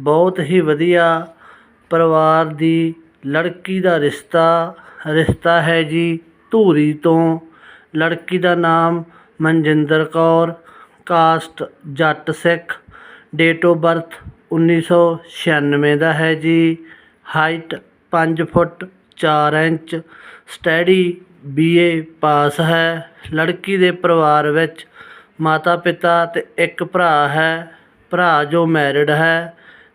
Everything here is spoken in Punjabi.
ਬਹੁਤ ਹੀ ਵਧੀਆ ਪਰਿਵਾਰ ਦੀ ਲੜਕੀ ਦਾ ਰਿਸ਼ਤਾ ਰਿਸ਼ਤਾ ਹੈ ਜੀ ਧੂਰੀ ਤੋਂ। ਲੜਕੀ ਦਾ ਨਾਮ Manjinder Kaur, caste Jatt Sikh date of birth 1996 ਦਾ ਹੈ ਜੀ। Height 5 foot 4 inch study BA pass ਹੈ। ਲੜਕੀ ਦੇ ਪਰਿਵਾਰ ਵਿੱਚ ਮਾਤਾ ਪਿਤਾ ਤੇ ਇੱਕ ਭਰਾ ਹੈ। ਭਰਾ ਜੋ ਮੈਰਿਡ ਹੈ।